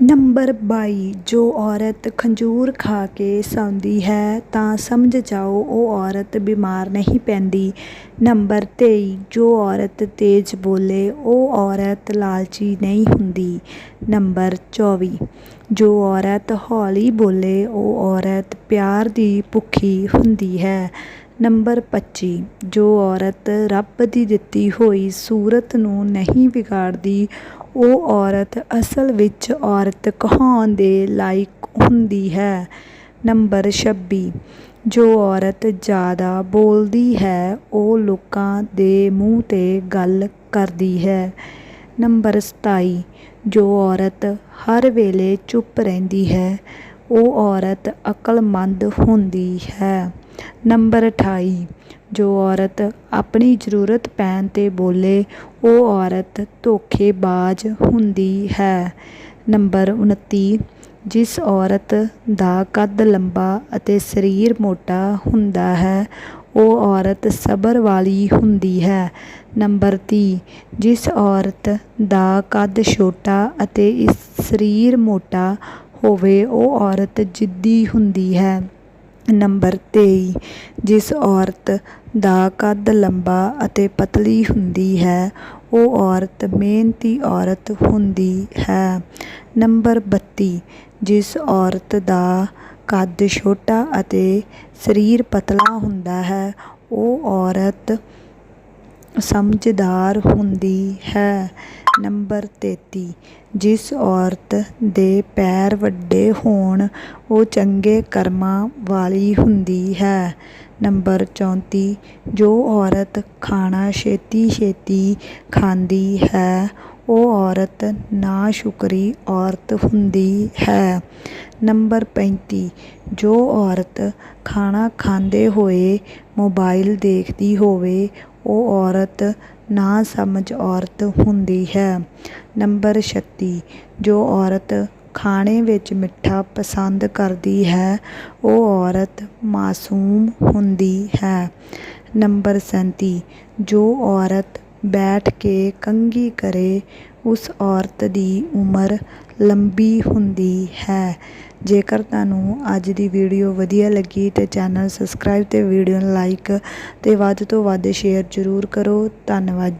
Number 22 ਜੋ ਔਰਤ ਖੰਜੂਰ ਖਾ ਕੇ ਸੌਂਦੀ ਹੈ, ਤਾਂ ਸਮਝ ਜਾਓ ਉਹ ਔਰਤ ਬਿਮਾਰ ਨਹੀਂ ਪੈਂਦੀ। ਨੰਬਰ 23 ਜੋ ਔਰਤ ਤੇਜ਼ ਬੋਲੇ, ਉਹ ਔਰਤ ਲਾਲਚੀ ਨਹੀਂ ਹੁੰਦੀ। ਨੰਬਰ 24 ਜੋ ਔਰਤ ਹੌਲੀ ਬੋਲੇ, ਉਹ ਔਰਤ ਪਿਆਰ ਦੀ ਭੁੱਖੀ ਹੁੰਦੀ ਹੈ। ਨੰਬਰ 25 ਜੋ ਔਰਤ ਰੱਬ ਦੀ ਦਿੱਤੀ ਹੋਈ ਸੂਰਤ ਨੂੰ ਨਹੀਂ ਵਿਗਾੜਦੀ, ਉਹ ਔਰਤ ਅਸਲ ਵਿੱਚ ਔਰਤ ਕਹਾਉਣ ਦੇ ਲਾਇਕ ਹੁੰਦੀ ਹੈ। ਨੰਬਰ 26 ਜੋ ਔਰਤ ਜ਼ਿਆਦਾ ਬੋਲਦੀ ਹੈ, ਉਹ ਲੋਕਾਂ ਦੇ ਮੂੰਹ 'ਤੇ ਗੱਲ ਕਰਦੀ ਹੈ। ਨੰਬਰ 27 ਜੋ ਔਰਤ ਹਰ ਵੇਲੇ ਚੁੱਪ ਰਹਿੰਦੀ ਹੈ, ਉਹ ਔਰਤ ਅਕਲਮੰਦ ਹੁੰਦੀ ਹੈ। ਨੰਬਰ 28 ਜੋ ਔਰਤ ਆਪਣੀ ਜ਼ਰੂਰਤ ਪੈਣ 'ਤੇ ਬੋਲੇ, ਉਹ ਔਰਤ ਧੋਖੇਬਾਜ਼ ਹੁੰਦੀ ਹੈ। ਨੰਬਰ 29 ਜਿਸ ਔਰਤ ਦਾ ਕੱਦ ਲੰਬਾ ਅਤੇ ਸਰੀਰ ਮੋਟਾ ਹੁੰਦਾ ਹੈ, ਉਹ ਔਰਤ ਸਬਰ ਵਾਲੀ ਹੁੰਦੀ ਹੈ। ਨੰਬਰ 30 ਜਿਸ ਔਰਤ ਦਾ ਕੱਦ ਛੋਟਾ ਅਤੇ ਇਸ ਸਰੀਰ ਮੋਟਾ ਹੋਵੇ, ਉਹ ਔਰਤ ਜਿੱਦੀ ਹੁੰਦੀ ਹੈ। ਨੰਬਰ ਤੇਈ, ਜਿਸ ਔਰਤ ਦਾ ਕੱਦ ਲੰਬਾ ਅਤੇ ਪਤਲੀ ਹੁੰਦੀ ਹੈ, ਉਹ ਔਰਤ ਮਿਹਨਤੀ ਔਰਤ ਹੁੰਦੀ ਹੈ। ਨੰਬਰ 32 ਜਿਸ ਔਰਤ ਦਾ ਕੱਦ ਛੋਟਾ ਅਤੇ ਸਰੀਰ ਪਤਲਾ ਹੁੰਦਾ ਹੈ, ਉਹ ਔਰਤ ਸਮਝਦਾਰ ਹੁੰਦੀ ਹੈ। ਨੰਬਰ 33 ਜਿਸ ਔਰਤ ਦੇ ਪੈਰ ਵੱਡੇ ਹੋਣ, ਉਹ ਚੰਗੇ ਕਰਮਾਂ ਵਾਲੀ ਹੁੰਦੀ ਹੈ। ਨੰਬਰ 34 ਜੋ ਔਰਤ ਖਾਣਾ ਛੇਤੀ ਛੇਤੀ ਖਾਂਦੀ ਹੈ, ਉਹ ਔਰਤ ਨਾ ਸ਼ੁਕਰੀ ਔਰਤ ਹੁੰਦੀ ਹੈ। ਨੰਬਰ 35 ਜੋ ਔਰਤ ਖਾਣਾ ਖਾਂਦੇ ਹੋਏ ਮੋਬਾਈਲ ਦੇਖਦੀ ਹੋਵੇ, ਉਹ ਔਰਤ ਨਾ ਸਮਝ ਔਰਤ ਹੁੰਦੀ ਹੈ। ਨੰਬਰ 36 ਜੋ ਔਰਤ ਖਾਣੇ ਵਿੱਚ ਮਿੱਠਾ ਪਸੰਦ ਕਰਦੀ ਹੈ, ਉਹ ਔਰਤ ਮਾਸੂਮ ਹੁੰਦੀ ਹੈ। ਨੰਬਰ 37 ਜੋ ਔਰਤ ਬੈਠ ਕੇ ਕੰਘੀ ਕਰੇ ਉਸ ਔਰਤ ਦੀ ਉਮਰ ਲੰਬੀ ਹੁੰਦੀ ਹੈ। ਜੇਕਰ ਤੁਹਾਨੂੰ ਅੱਜ ਦੀ ਵੀਡੀਓ ਵਧੀਆ ਲੱਗੀ ਤਾਂ ਚੈਨਲ ਸਬਸਕ੍ਰਾਈਬ ਅਤੇ ਵੀਡੀਓ ਨੂੰ ਲਾਈਕ ਅਤੇ ਵੱਧ ਤੋਂ ਵੱਧ ਸ਼ੇਅਰ ਜ਼ਰੂਰ ਕਰੋ। ਧੰਨਵਾਦ।